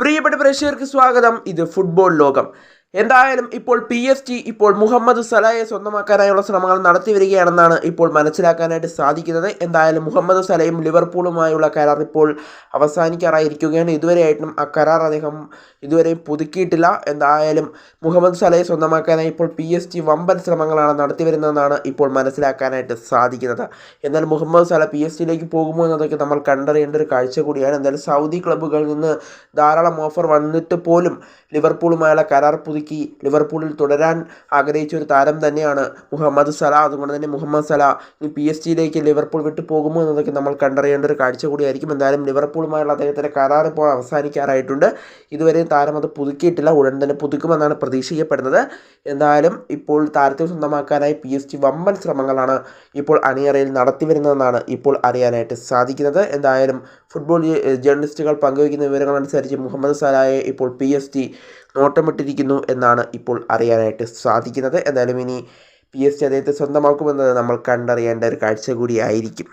പ്രിയപ്പെട്ട പ്രേക്ഷകർക്ക് സ്വാഗതം. ഇത് ഫുട്ബോൾ ലോകം. എന്തായാലും ഇപ്പോൾ പി എസ് ടി ഇപ്പോൾ മുഹമ്മദ് സലയെ സ്വന്തമാക്കാനായുള്ള ശ്രമങ്ങൾ നടത്തി വരികയാണെന്നാണ് ഇപ്പോൾ മനസ്സിലാക്കാനായിട്ട് സാധിക്കുന്നത്. എന്തായാലും മുഹമ്മദ് സലയും ലിവർപൂളുമായുള്ള കരാർ ഇപ്പോൾ അവസാനിക്കാറായിരിക്കുകയാണ്. ഇതുവരെയായിട്ടും ആ കരാർ അദ്ദേഹം ഇതുവരെ പുതുക്കിയിട്ടില്ല. എന്തായാലും മുഹമ്മദ് സലയെ സ്വന്തമാക്കാനായി ഇപ്പോൾ പി എസ് ടി വമ്പൻ ശ്രമങ്ങളാണ് നടത്തി വരുന്നതെന്നാണ് ഇപ്പോൾ മനസ്സിലാക്കാനായിട്ട് സാധിക്കുന്നത്. എന്നാൽ മുഹമ്മദ് സല പി എസ് ടിയിലേക്ക് പോകുമോ എന്നതൊക്കെ നമ്മൾ കണ്ടറിയേണ്ട ഒരു കാഴ്ച കൂടിയാണ്. എന്തായാലും സൗദി ക്ലബ്ബുകളിൽ നിന്ന് ധാരാളം ഓഫർ വന്നിട്ട് പോലും ലിവർപൂളുമായുള്ള കരാർ പുതുക്കി ലിവർപൂളിൽ തുടരാൻ ആഗ്രഹിച്ച ഒരു താരം തന്നെയാണ് മുഹമ്മദ് സല. അതുകൊണ്ട് തന്നെ മുഹമ്മദ് സല ഈ പി എസ് ജിയിലേക്ക് ലിവർപൂൾ വിട്ടു പോകുമോ എന്നതൊക്കെ നമ്മൾ കണ്ടറിയേണ്ട ഒരു കാഴ്ച കൂടിയായിരിക്കും. എന്തായാലും ലിവർപൂളുമായുള്ള അദ്ദേഹത്തിന്റെ കരാർ ഇപ്പോൾ അവസാനിക്കാറായിട്ടുണ്ട്. ഇതുവരെ താരം അത് പുതുക്കിയിട്ടില്ല. ഉടൻ തന്നെ പുതുക്കുമെന്നാണ് പ്രതീക്ഷിക്കപ്പെടുന്നത്. എന്തായാലും ഇപ്പോൾ താരത്തെ സ്വന്തമാക്കാനായി പി എസ് ജി വമ്പൻ ശ്രമങ്ങളാണ് ഇപ്പോൾ അണിയറയിൽ നടത്തി വരുന്നതെന്നാണ് ഇപ്പോൾ അറിയാനായിട്ട് സാധിക്കുന്നത്. എന്തായാലും ഫുട്ബോൾ ജേർണലിസ്റ്റുകൾ പങ്കുവയ്ക്കുന്ന വിവരങ്ങളനുസരിച്ച് മുഹമ്മദ് സലായെ ഇപ്പോൾ പി എസ് ജി നോട്ടമിട്ടിരിക്കുന്നു എന്നാണ് ഇപ്പോൾ അറിയാനായിട്ട് സാധിക്കുന്നത്. എന്തായാലും ഇനി പി എസ് ജി അദ്ദേഹത്തെ സ്വന്തമാക്കുമെന്നത് നമ്മൾ കണ്ടറിയേണ്ട ഒരു കാഴ്ച കൂടിയായിരിക്കും